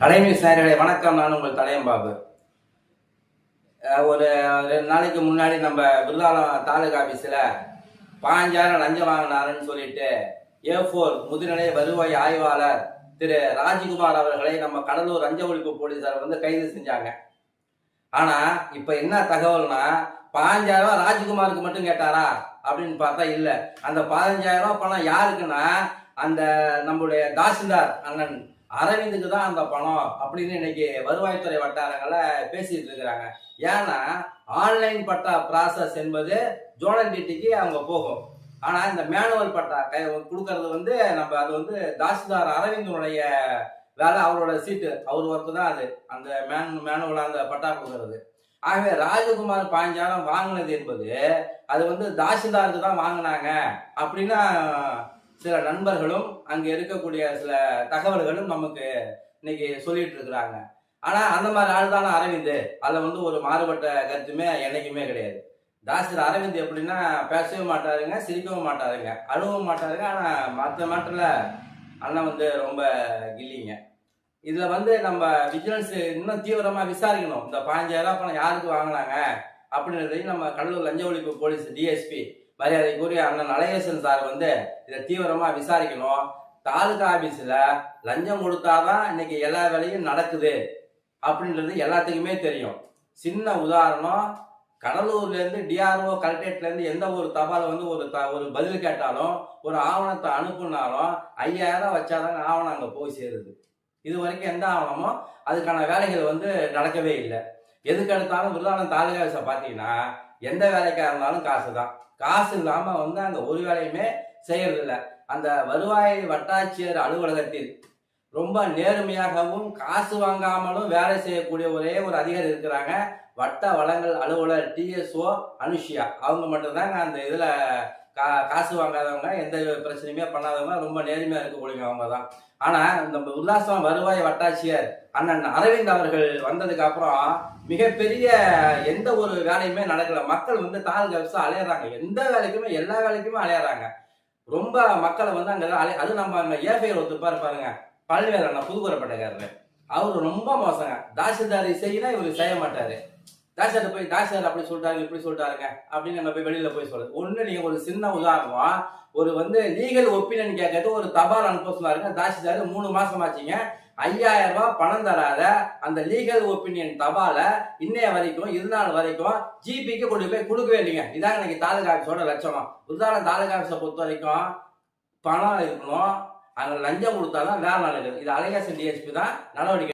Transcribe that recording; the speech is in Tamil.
தலைமை சாரிகளை வணக்கம். நான் உங்கள் தலையம்பாபு. ஒரு ரெண்டு நாளைக்கு முன்னாடி நம்ம விருதாலம் தாலுகா ஆஃபீஸில் பாஞ்சாயிரம் லஞ்சம் வாங்கினாருன்னு சொல்லிட்டு ஏ ஃபோர் முதுநிலை வருவாய் ஆய்வாளர் திரு ராஜ்குமார் அவர்களை நம்ம கடலூர் லஞ்ச ஒழிப்பு போலீசார் வந்து கைது செஞ்சாங்க. ஆனால் இப்போ என்ன தகவல்னா பாஞ்சாயிரம் ரூபா ராஜ்குமாருக்கு மட்டும் கேட்டாரா? அப்படின்னு பார்த்தா இல்லை. அந்த பதினஞ்சாயிரம் ரூபா பணம் யாருக்குன்னா அந்த நம்மளுடைய தாசில்தார் அண்ணன் அரவிந்துக்கு தான் அந்த பணம் அப்படின்னு இன்னைக்கு வருவாய்த்துறை வட்டாரங்கள பேசிட்டு இருக்கிறாங்க. ஏன்னா ஆன்லைன் பட்டா ப்ராசஸ் என்பது ஜோனல் டிட்டிக்கு அவங்க போகும். ஆனா இந்த மேனுவல் பட்டா கை கொடுக்கறது வந்து நம்ம அது வந்து தாசில்தார் அரவிந்தனுடைய வேலை அவரோட சீட்டு. அவர் ஒர்க்கு தான் அது. அந்த மேன் மேனுவலா அந்த பட்டா கொடுக்கறது. ஆகவே ராஜகுமார் பாஞ்சாலம் வாங்கினது என்பது அது வந்து தாசில்தாருக்கு தான் வாங்கினாங்க. அப்படின்னா சில நண்பர்களும் அங்க இருக்கக்கூடிய சில தகவல்களும் நமக்கு இன்னைக்கு சொல்லிட்டு இருக்கிறாங்க. ஆனா அந்த மாதிரி ஆள் தானே அரவிந்த்? அதுல வந்து ஒரு மாறுபட்ட கருத்துமே என்னைக்குமே கிடையாது. தாசர் அரவிந்த் எப்படின்னா பேசவே மாட்டாருங்க சிரிக்கவும் மாட்டாருங்க. அழுவும் மாட்டாருங்க ஆனா மற்ற மாட்டில். அண்ணன் வந்து ரொம்ப கில்லிங்க. இதுல வந்து நம்ம விஜிலன்ஸ் இன்னும் தீவிரமா விசாரிக்கணும். இந்த பாஞ்சாயிரம் பணம் யாருக்கு வாங்கினாங்க? அப்படின்றதையும் நம்ம கடலூர் லஞ்ச ஒழிப்பு போலீஸ் டிஎஸ்பி மரியாதைக்குரிய அண்ணன் அழகேசன் சார் வந்து இதை தீவிரமா விசாரிக்கணும். தாலுகா ஆபீஸ்ல லஞ்சம் கொடுத்தாதான் இன்னைக்கு எல்லா வேலையும் நடக்குது அப்படின்றது எல்லாத்துக்குமே தெரியும். சின்ன உதாரணம் கடலூர்ல இருந்து டிஆர்ஓ கலெக்டரேட்ல இருந்து எந்த ஒரு தபால் வந்து ஒரு த ஒரு பதில் கேட்டாலும் ஒரு ஆவணத்தை அனுப்புனாலும் ஐயாயிரம் வச்சாதாங்க ஆவணம் அங்கே போய் சேருது. இது வரைக்கும் எந்த ஆவணமோ அதுக்கான வேலைகள் வந்து நடக்கவே இல்லை. எதுக்கு எடுத்தாலும் விருதாளம் தாலுகா ஆஃபீஸை பார்த்தீங்கன்னா எந்த வேலைக்காக இருந்தாலும் காசு தான் காசு இல்லாமல் வந்து அந்த ஒரு வேலையுமே செய்யறதில்ல. அந்த வருவாய் வட்டாட்சியர் அலுவலகத்தில் ரொம்ப நேர்மையாகவும் காசு வாங்காமலும் வேலை செய்யக்கூடிய ஒரே ஒரு அதிகாரி இருக்கிறாங்க வட்ட வளங்கள் அலுவலர் டிஎஸ்ஓ அனுஷியா. அவங்க மட்டும்தாங்க அந்த இதில் கா காசு வாங்காதவங்க எந்த பிரச்சனையுமே பண்ணாதவங்க ரொம்ப நேர்மையாக இருக்கக்கூடியவங்க அவங்க தான். ஆனால் நம்ம உல்லாசம் வருவாய் வட்டாட்சியர் அண்ணன் அரவிந்த் அவர்கள் வந்ததுக்கு அப்புறம் மிகப்பெரிய எந்த ஒரு வேலையுமே நடக்கல. மக்கள் வந்து தாலுகா ஆஃபீஸ் அலையறாங்க. எந்த வேலைக்குமே எல்லா வேலைக்குமே அலையிறாங்க. ரொம்ப மக்களை வந்து அங்கே அலை அது நம்ம அங்கே ஏஃபையர் ஒத்துப்பாரு பாருங்க. பல்வேறு அண்ணா புதுக்குறப்பட்டக்காரர் அவர் ரொம்ப மோசங்க. தாசில்தார் செய்யினா இவரு செய்ய மாட்டாரு. தாசில்தார் போய் தாசில்தார் அப்படி சொல்லிட்டாரு இப்படி சொல்றாருங்க அப்படின்னு நம்ம போய் வெளியில போய் சொல்றது. ஒண்ணு நீங்க ஒரு சின்ன உதாரணம் ஒரு வந்து லீகல் ஒப்பீனியன் கேட்கறது ஒரு தபால் அனுப்ப சொன்னாருங்க தாசில்தார் மூணு மாசம் ஆச்சுங்க. ஐயாயிரம் ரூபாய் பணம் தராத அந்த லீகல் ஒப்பீனியன் தபால இன்னைய வரைக்கும் இருந்தாள் வரைக்கும் ஜிபிக்கு கொண்டு போய் கொடுக்கவே இல்லைங்க. இதாங்க இன்னைக்கு தாலுகா ஆஃபீஸோட லட்சணம். உதாரணம் தாலுகா ஆஃபீஸை பொறுத்த வரைக்கும் பணம் இருக்கணும் அதில் லஞ்சம் கொடுத்தாதான் வேலை நடக்குது. இது அழகேசன் டிஎஸ்பி தான் நடவடிக்கை